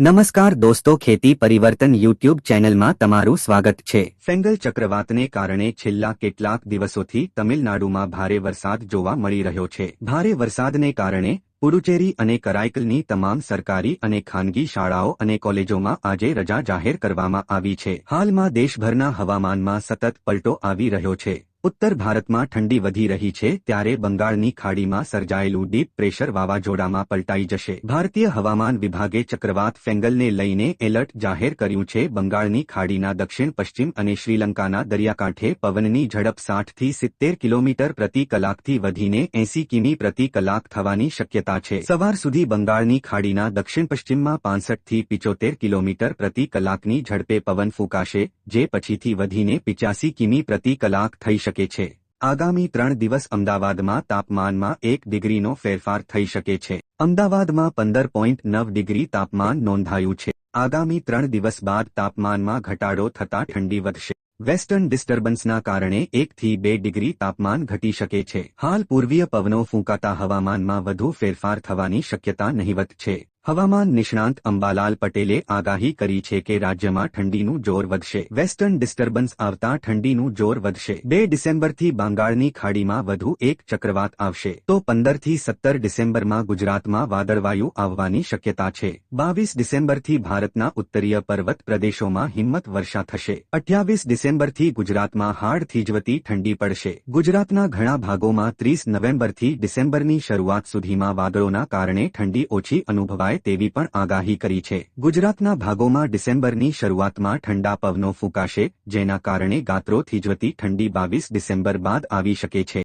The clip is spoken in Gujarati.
નમસ્કાર દોસ્તો, ખેતી પરિવર્તન યુટ્યુબ ચેનલમાં તમારું સ્વાગત છે. ફેંગલ ચક્રવાતને કારણે છેલ્લા કેટલાક દિવસોથી તમિલનાડુમાં ભારે વરસાદ જોવા મળી રહ્યો છે. ભારે વરસાદને કારણે પુડુચેરી અને કરાઇકલની તમામ સરકારી અને ખાનગી શાળાઓ અને કોલેજોમાં આજે રજા જાહેર કરવામાં આવી છે. હાલમાં દેશભરના હવામાનમાં સતત પલટો આવી રહ્યો છે. ઉત્તર ભારતમાં ઠંડી વધી રહી છે ત્યારે બંગાળની ખાડીમાં સર્જાયેલું ડીપ પ્રેશર વાવાઝોડામાં પલટાઈ જશે. ભારતીય હવામાન વિભાગે ચક્રવાત ફેંગલને લઈને એલર્ટ જાહેર કર્યું છે. બંગાળની ખાડીના દક્ષિણ, પશ્ચિમ અને શ્રીલંકાના દરિયાકાંઠે પવનની ઝડપ સાઠથી સિત્તેર કિલોમીટર પ્રતિ કલાકથી વધીને એંસી કિમી પ્રતિ કલાક થવાની શક્યતા છે. સવાર સુધી બંગાળની ખાડીના દક્ષિણ, પશ્ચિમમાં પાંસઠથી પિચોતેર કિલોમીટર પ્રતિ કલાકની ઝડપે પવન ફૂંકાશે, જે પછીથી વધીને પિચાસી કિમી પ્રતિ કલાક થઈ શકે છે. આગામી ત્રણ દિવસ અમદાવાદમાં તાપમાનમાં એક ડિગ્રીનો ફેરફાર થઈ શકે છે. અમદાવાદમાં પંદર પોઈન્ટ નવ ડિગ્રી તાપમાન નોંધાયું છે. આગામી ત્રણ દિવસ બાદ તાપમાનમાં ઘટાડો થતાં ઠંડી વધશે. વેસ્ટર્ન ડિસ્ટર્બન્સના કારણે એકથી બે ડિગ્રી તાપમાન ઘટી શકે છે. હાલ પૂર્વીય પવનો ફૂંકાતા હવામાનમાં વધુ ફેરફાર થવાની શક્યતા નહીવત છે. હવામાન નિષ્ણાંત અંબાલાલ પટેલે આગાહી કરી છે કે રાજ્યમાં ઠંડીનું જોર વધશે. વેસ્ટર્ન ડિસ્ટર્બન્સ આવતા ઠંડીનું જોર વધશે. બે ડિસેમ્બરથી બંગાળની ખાડીમાં વધુ એક ચક્રવાત આવશે. તો પંદરથી સત્તર ડિસેમ્બરમાં ગુજરાતમાં વાદળવાયુ આવવાની શક્યતા છે. બાવીસ ડિસેમ્બરથી ભારતના ઉત્તરીય પર્વત પ્રદેશોમાં હિંમત વર્ષા થશે. અઠ્યાવીસ ડિસેમ્બરથી ગુજરાતમાં હાડ થીજવતી ઠંડી પડશે. ગુજરાતના ઘણા ભાગોમાં ત્રીસ નવેમ્બરથી ડિસેમ્બરની શરૂઆત સુધીમાં વાદળોના કારણે ઠંડી ઓછી અનુભવાય તેવી પણ આગાહી કરી છે. ગુજરાતના ભાગોમાં ડિસેમ્બરની શરૂઆતમાં ઠંડા પવનો ફૂંકાશે, જેના કારણે ગાત્રો થીજવતી ઠંડી બાવીસ ડિસેમ્બર બાદ આવી શકે છે.